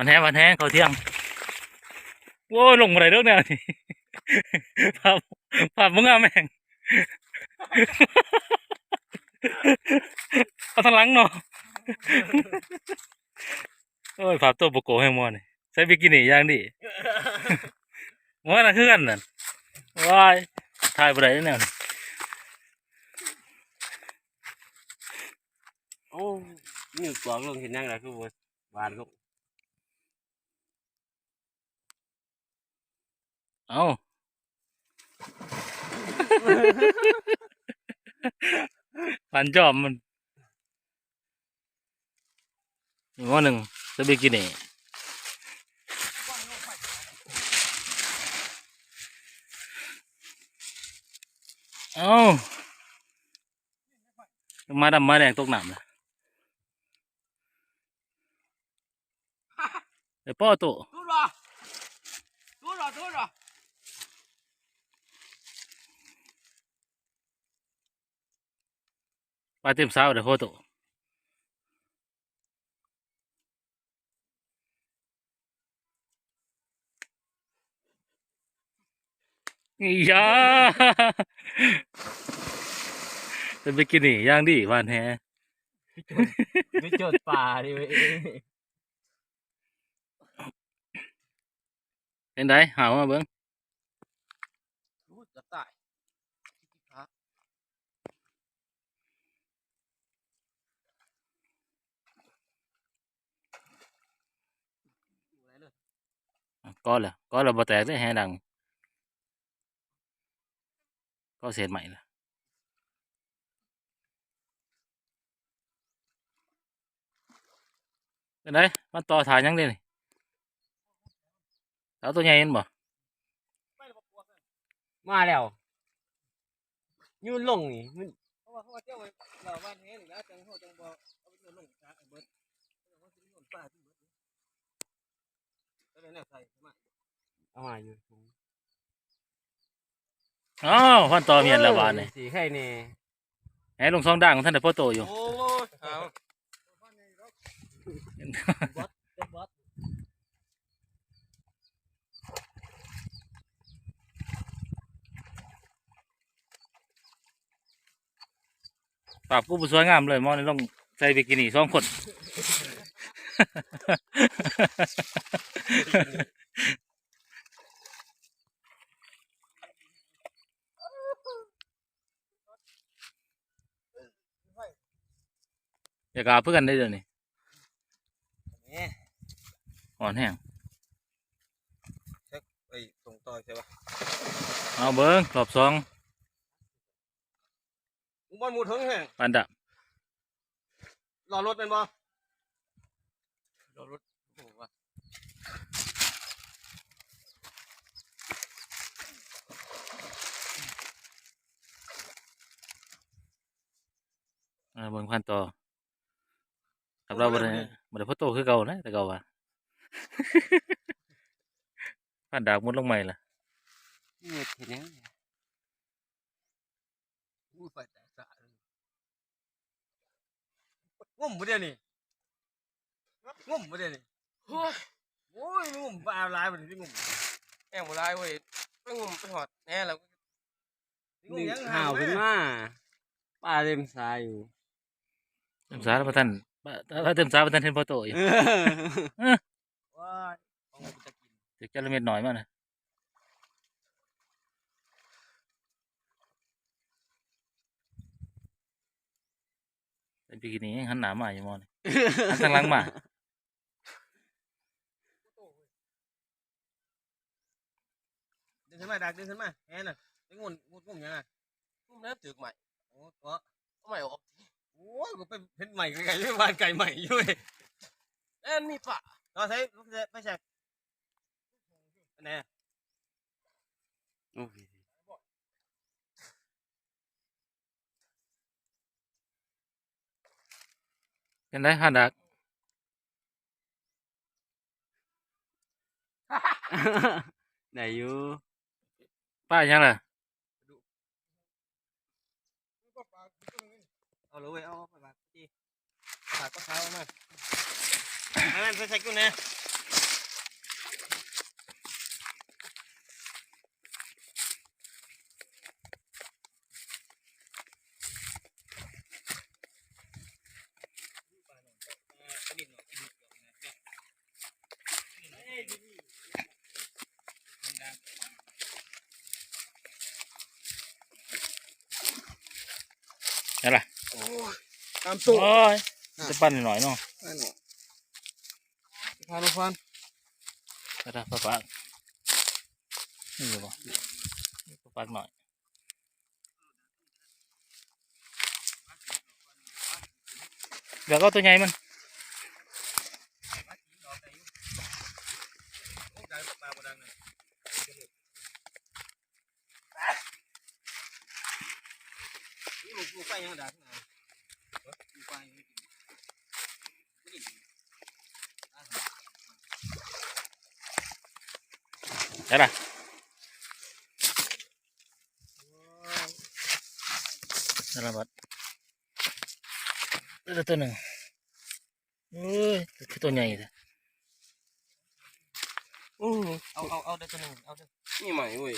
วันแห้วันแห้เขาเที่ยงโว้ยลงมาไหนเรื่องเนี่ยนี่ภาพภาพมึงอะแม่งเอาทางหลังเนาะโอ้ยภาพตัวโปโกให้มอนี่ใส่บิกินี่ย่างดีมันน่ะคือกันนั่นว้ายถ่ายบ่ได้แนวนี้โอ้นี่กวางลงเห็นยังไงคือบ่บานลง เอ้าปันจอมมันอีกว่าหนึ่งใส่บิกินี่เอ้ามาดำมาแดงตกหนำนะไอ้ป้อโตดูรอดูรอดูรอ ปลาเต็มสาวเดี๋ยวโคโตอียาจะไปกินนี่ย่างดีหวานแฮ ไม่จดป่าดิเว้ย เป็นไดหามาเบิ้ง รู้จะตาย ก็เลยก็เราบ่แตกได้แฮดัง ก็เศษใหม่ละเป็นไดมันต่อถ่ายยังเด้นี่สาวตัวใหญ่เห็นบ่มาแล้วยืนลงนี่มันเพราะว่าเขาเจ้าไว้เราบ้านแห้งแล้วจังเขาจังบ่เอาไปโยนลงช้าไอ้เบิดเอาไปโยนป้าที่เบิด ก็เลยแนวใส่มเอามาอยู่อ้าวพันต่อเมียนละบาดนี่สีไข่นี่ให้ลงสองด่างของท่านได้พ่อโตอยู่โอ้ยเอาปรับกูบ่สวยงามเลยมอนี่ต้องใส่บิกินี่สองคน อยากอาบเพื่อกันได้เดี๋ยวนี้เนี่ยอ่อนแห้งไอ้ส่งต่อใช่ปะเอาเบิ้งรอบสองมึงบอลหมูถึงแห้งปันดับรอรถเป็นบ่รอรถโอ้โหว่ะ เอาเบิ้งพันต่อครับเราบ่ได้บ่ได้พ่อโตคือเก่านะแต่เก่าว่าพันดาบมุดลงใหม่ล่ะนี่เห็นยังอู้ไฟแตกสะเลยงุ่มบ่เดี๋ยวนี้งุ่มบ่เดี๋ยวนี้โอ้ยโอ้ยงุ่มปลาลายบ่นี่งุ่มแม่งบ่ได้เว้ยไปงุ่มไปหอดแน่แล้วงุ่มนึ่งยังข่าวขึ้นมาปลาเต็มสายอยู่ เต็มสาแล้วบ่ทันบ่เต็มสาบ่ทันเห็นพ่อโตอยู่ว้ายของกูจะกินเด็กจระเม็ดหน่อยมานะเป็นปีนี้ยังหันหนามาอยู่มอนี่หันทางหลังมาดึงขึ้นมาดักดึงขึ้นมาแอนน่ะไปงุ่มงุ่มงุ่มยังไงงุ่มแล้วตึกใหม่โอ้ตัวเอาใหม่ออก โอ้ยกูเป็นเพชรใหม่ไก่ไม่บ้านไก่ใหม่อยู่เว้ยแน่นมีปะตอนใช้ไม่ใช่อันไหนโอ้ยเป็นไรหันดักได้อยู่ป้ายังล่ะ เอาเลยเอาไปบ้านจีฝากก็เท้ามาอันนั้นไปใส่กุ้งเนี่ย นั่นล่ะ ตามตู้โอ้ยจะปั้นหน่อยเนาะนั่นแหละพาลูกฟันกระดาษปะปากนี่อยู่บ่ปะปากหน่อยเดี๋ยวก็เอาตัวใหญ่มันนี่ลูกลูกไปยังด่าข้างในลูกไปยังไม่กินไม่ได้กิน ได้ล่ะ นั่นละบัดเดี๋ยวตัวหนึ่งเอ้ยคือตัวใหญ่เลยอือเอาเอาเอาได้ตัวหนึ่งเอาได้นี่ใหม่เว้ย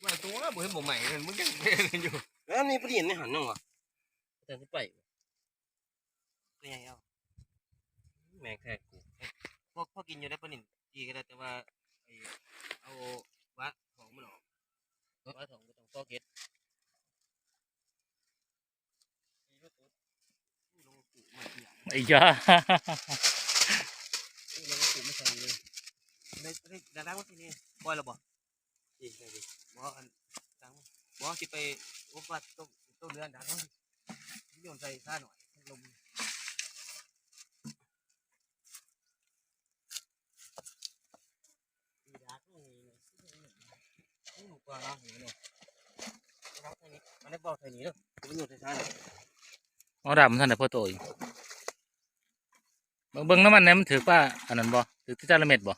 ไม่ตัวบ่เห็นบ่ใหม่เลยมึงยังเป็นอยู่แล้วนี่ประเด็นในหันยังวะแต่ที่ไปตัวใหญ่เอาแม่งแท้กูพวกพวกกินอยู่ได้ปะนิ่ดีก็ได้แต่ว่าไอ้เอาวะของมันออกวะของก็ต้องฟอกเก็ตลงกูมาเกี่ยว ไอ้ยาไม่ใช่เลยได้ได้ด้ล้างว่าที่นี่ปล่อยแล้วบ่ดีได้ดีบ่อันล้างบ่สิไปโอ้ปัดต้นต้นเรือนดังโยนใส่ซ่าหน่อยลมดีดาก็มีนี่หมูกรอบนะเห็นไหมรับไทยนี้มันได้บอกไทยนี้แล้วมันอยู่ไทยใช่อาดาบมันท่านไหนพ่อโตอีก เบิ่งเบิ่งน้ำมันเนี่ยมันถือป้าอันนั้นบ่ถือที่จานละเม็ดบ่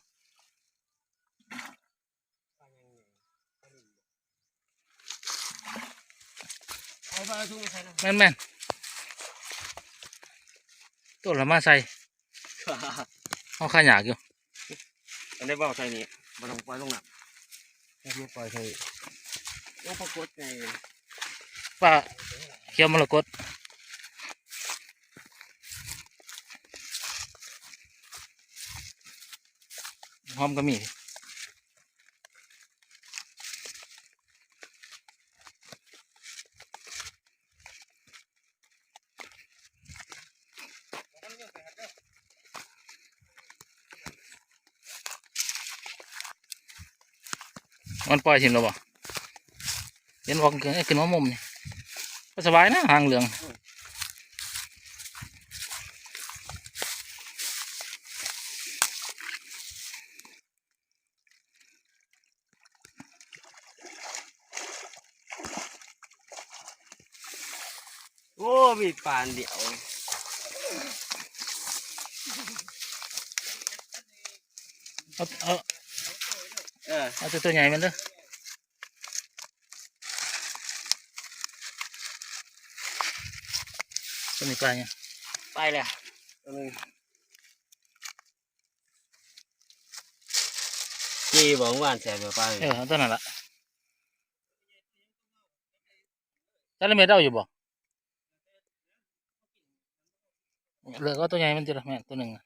ไอ้บ้าทุ่งไทยนะแม่นแม่นตัวละมาใส่เอาข้าหยากอยู่มันได้บอกไทยนี้มันลงปล่อยลงหนักแค่ปล่อยไทยลงปรากฏไงป้าเขียวมรกต หอมก็มีมันปล่อยถิ่มแล้วบ่เห็นบอกขึ้นขึ้นมามุมนี่ก็สบายนะหางเหลือง โอ้มี ปานเดียวเอาเอาเออเอาตัวตัวใหญ่มันเด้อตัวนี้ปลาเนี่ยไปเลยตัวนึงจีบอกว่าแสบแบบไปเออเอาตัวนั้นละจานละเม็ดเอาอยู่บ่ เหลือก็ตัวใหญ่มันจะละแม่นตัวหนึ่งอะ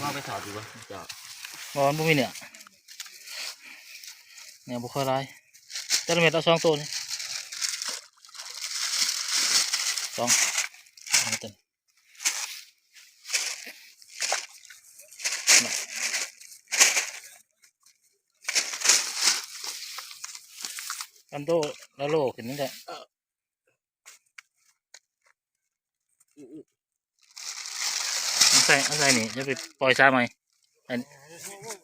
ว่าไปถอดดูวะเจ้าบ่มันบ่มีเนี่ยเนี่ยบุคอยร้ายจานละเม็ดเอาสองตัวนี่สองเอามาตัวนี้กันโตแล้วโลขึ้นนี่แหละเอา ใส่เอาใส่นี่จะไปปล่อยซาไหมอัน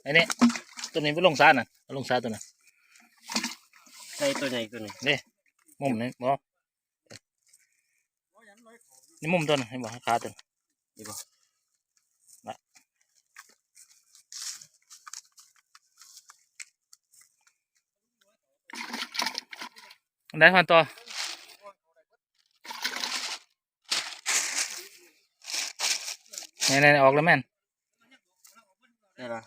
อันนี้ตัวนี้ไปลงซาน่ะเอาลงซาตัวน่ะใส่ตัวใหญ่ตัวนึงมุมนี่บ่นี่มุมตัวน่ะให้บ่ขาตัวน่ะนี่บ่น่ะอันได้พันต่อ นี่นี่ออกแล้วแม่นนี่ละ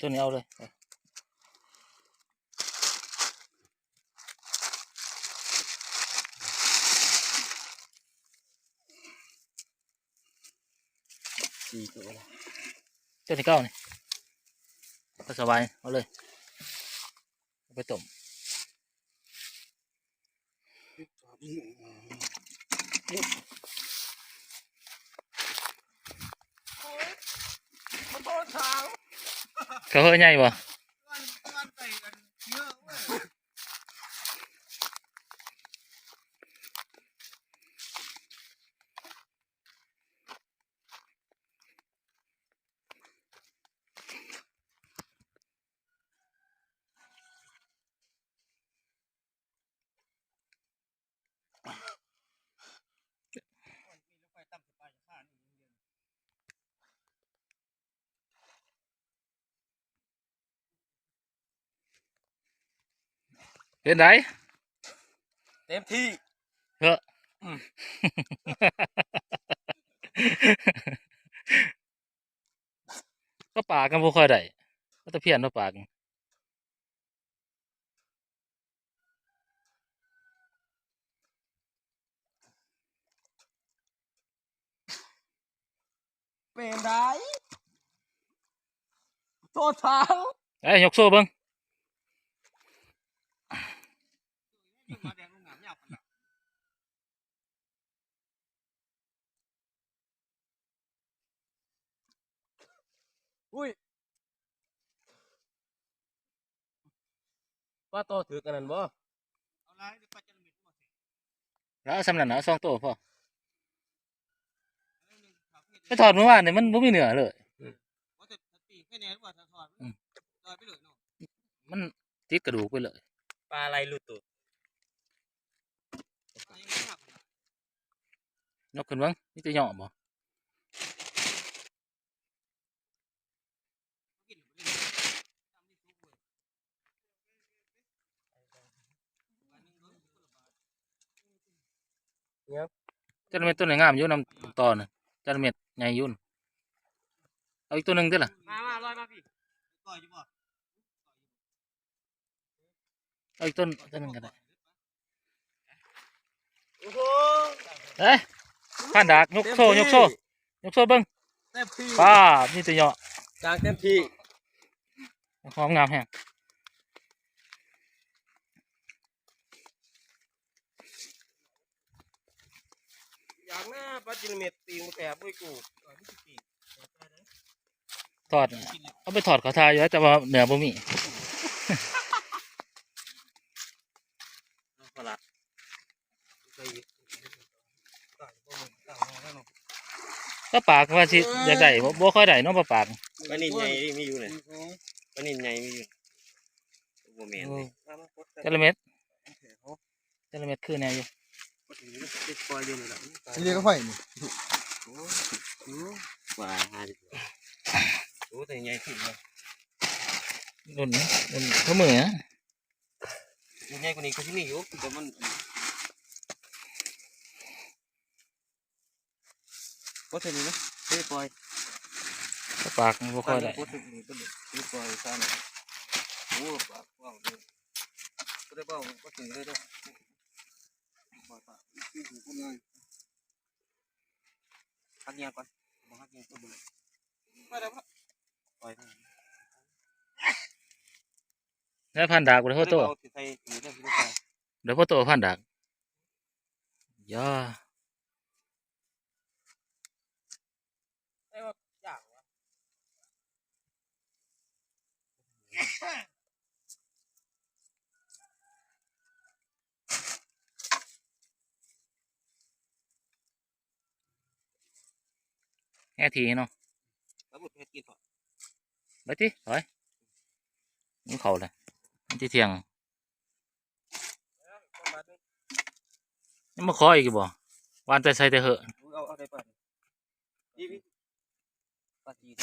ตัวนี้เอาเลยสี่ตัวละ ตัวที่เก้านี่ก็สบายเอาเลยเอาไปต้มมันโดนทางเขาเฮ้ยใหญ่บ่ วันวันไปกันเยอะเว้ย เป็นไรเต็มที่เฮ้อก็ปากกันบ่ค่อยได้ก็ตะเพียนก็ปากกันเป็นได้โทษทางเอ้ยยกโซ่เบิ่ง มาแดงลงน้ำยาวขนาดอุ้ยว่าโตถือกันนั่นบ่เอาลายเดี๋ยวปัจจัยมิตรหมดสิแล้วเอาสำนันเอาสองตัวพอเอาหนึ่งถามเพื่อนไปถอดเมื่อวานนี่มันบ่มีเนื้อเลย ว่าจะตีแค่ไหนหรือว่าจะถอดอืมถอดไปเลยเนาะ มันติดกระดูกไปเลย ปลาอะไรหลุดตัวเอา ยังไม่หักยกขึ้นเบิ่งนี่จะเหยาะบ่กินไปเลยทำที่ซุกเลยวันหนึ่งเขาคนละบาทจระเม็ดตัวไหนงามอยู่นำตอนน่ะจระเม็ดใหญ่อยุ่นเอาอีกตัวหนึงเด้อล่ะมามาลอยมาพี่ก่อยอยู่บ่เอาอีกต้นตัวหนึงก็ได้ โอ้โห เอ้ยผ่านดากยกโซ่ยกโซ่ยกโซ่เบิ่งเต็มที่ป้าบนี่จะเหยาะจางเต็มที่หอมงามแฮงอย่างหน้าปลาจินเม็ดตีงมาแกบด้วยกูทอดน่ะเอาไปทอดเขาทาอยู่แล้วแต่ว่าเนื้อบ่มี ปลา ก็ปากว่าสิอยากได้บ่บ่ค่อยได้เนาะปลาปากปลานินใหญ่มีอยู่เลยปลานินใหญ่มีอยู่บ่แม่นเลยจระเม็ดจระเม็ดคือแนวอยู่ปล่อยอยู่นี่แหละนี่เรียกก็ไฟนี่ปลาหาดิโอ้แต่ใหญ่ขึ้นเลยนุ่นนุ่นเขามือนะใหญ่กว่านี้ก็ที่มีอยู่แต่มัน ก็เท่านี้นะเฮ้ยปล่อยปลาปากมันบ่ค่อยได้ก็ถึงนี่ก็เลยเฮ้ยปล่อยซ่านโอ้ปลาว้าวเลยก็ได้เปล่าก็ถึงได้ด้วยปล่อยปลาหักเงียก่อนบ่หักเงียก็บ่เลยไปแล้วปล่อยแล้วพันดากบ่ได้พ่อโตเอาสิใส่ถุงได้พี่ลูกชายเดี๋ยวพ่อโตพันดากย่า ได้ว่าอย่างวะ แง่ทีเนาะแล้วบุตรเพชรกินต่อไปติถอยนี่เขาเลยมันที่เที่ยงยังมาขออีกบ่วานแต่ใส่แต่เหอะเอาเอาได้ป่ะนี่พี่ปลาจีน